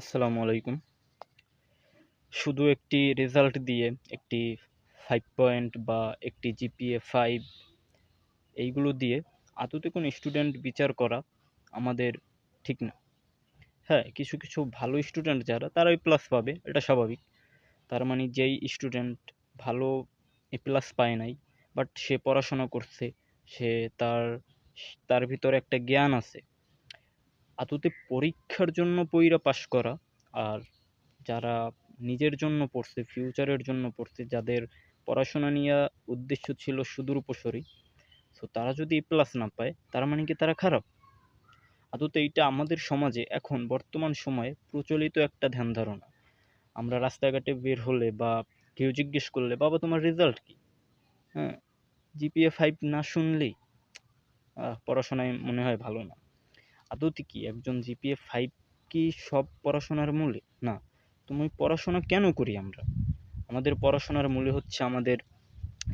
আসসালামু আলাইকুম। শুধু একটি রেজাল্ট দিয়ে একটি ফাইভ পয়েন্ট বা একটি জিপিএ ফাইভ এইগুলো দিয়ে আদতে কোনো স্টুডেন্ট বিচার করা আমাদের ঠিক না। হ্যাঁ কিছু কিছু ভালো স্টুডেন্ট যারা, তারাই প্লাস পাবে, এটা স্বাভাবিক। তার মানে যেই স্টুডেন্ট ভালো এ প্লাস পায় নাই বাট সে পড়াশোনা করছে, সে তার তার ভিতরে একটা জ্ঞান আছে আদতে পরীক্ষার জন্য পইরা পাশ করা। আর যারা নিজের জন্য পড়ছে ফিউচারের জন্য পড়ছে, যাদের পড়াশোনা নিয়ে উদ্দেশ্য ছিল সুদূর উপসরী সো তারা যদি প্লাস না পায়, তার মানে কি তারা খারাপ? আদতে এইটা আমাদের সমাজে এখন বর্তমান সময়ে প্রচলিত একটা ধ্যান ধারণা। আমরা রাস্তাঘাটে বের হলে বা কেউ জিজ্ঞেস করলে, বাবা, তোমার রেজাল্ট কি? হ্যাঁ জিপিএ ফাইভ না শুনলেই পড়াশোনায় মনে হয় ভালো না। আদতে কি একজন জিপিএ ফাইভ কি সব পড়াশোনার মূলে? না। তুমি পড়াশোনা কেন করি আমরা? আমাদের পড়াশোনার মূলে হচ্ছে আমাদের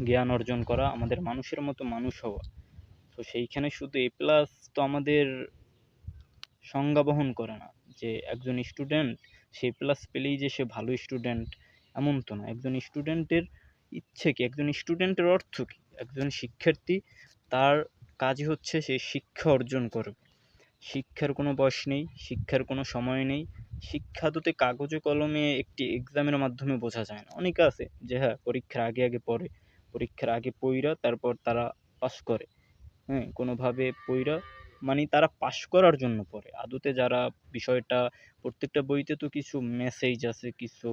জ্ঞান অর্জন করা, আমাদের মানুষের মতো মানুষ হওয়া। তো সেইখানে শুধু এ প্লাস তো আমাদের সংজ্ঞা বহন করে না যে একজন স্টুডেন্ট সে প্লাস পেলেই যে সে ভালো স্টুডেন্ট এমন তো না। একজন স্টুডেন্টের ইচ্ছে কি? একজন স্টুডেন্টের অর্থ কী? একজন শিক্ষার্থী তার কাজই হচ্ছে সে শিক্ষা অর্জন করবে। শিক্ষার কোনো বয়স নেই, শিক্ষার কোনো সময় নেই। শিক্ষা দুতে কাগজে কলমে একটি এক্সামের মাধ্যমে বোঝা যায় না। অনেকে আছে যে হ্যাঁ পরীক্ষার আগে আগে পড়ে, পরীক্ষার আগে পইরা তারপর তারা পাস করে। হ্যাঁ কোনোভাবে পইরা মানে তারা পাস করার জন্য পড়ে। আদতে যারা বিষয়টা, প্রত্যেকটা বইতে তো কিছু মেসেজ আছে, কিছু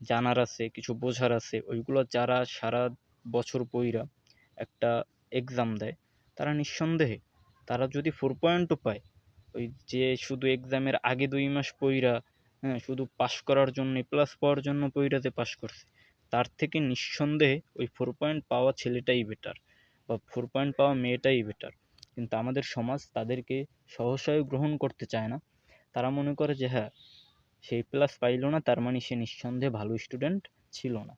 জানার আছে, কিছু বোঝার আছে, ওইগুলো যারা সারা বছর পইরা একটা এক্সাম দেয়, তারা নিঃসন্দেহে তারা যদি ফোর পয়েন্টও পায়, ওই যে শুধু এক্সামের আগে দুই মাস পইরা হ্যাঁ শুধু পাস করার জন্য প্লাস পাওয়ার জন্য পইরাতে পাস করছে, তার থেকে নিঃসন্দেহে ওই ফোর পয়েন্ট পাওয়া ছেলেটাই বেটার বা ফোর পয়েন্ট পাওয়া মেয়েটাই বেটার কিন্তু আমাদের সমাজ তাদেরকে সহসায় গ্রহণ করতে চায় না। তারা মনে করে যে হ্যাঁ সেই প্লাস পাইল না, তার মানে সে নিঃসন্দেহে ভালো স্টুডেন্ট ছিল না।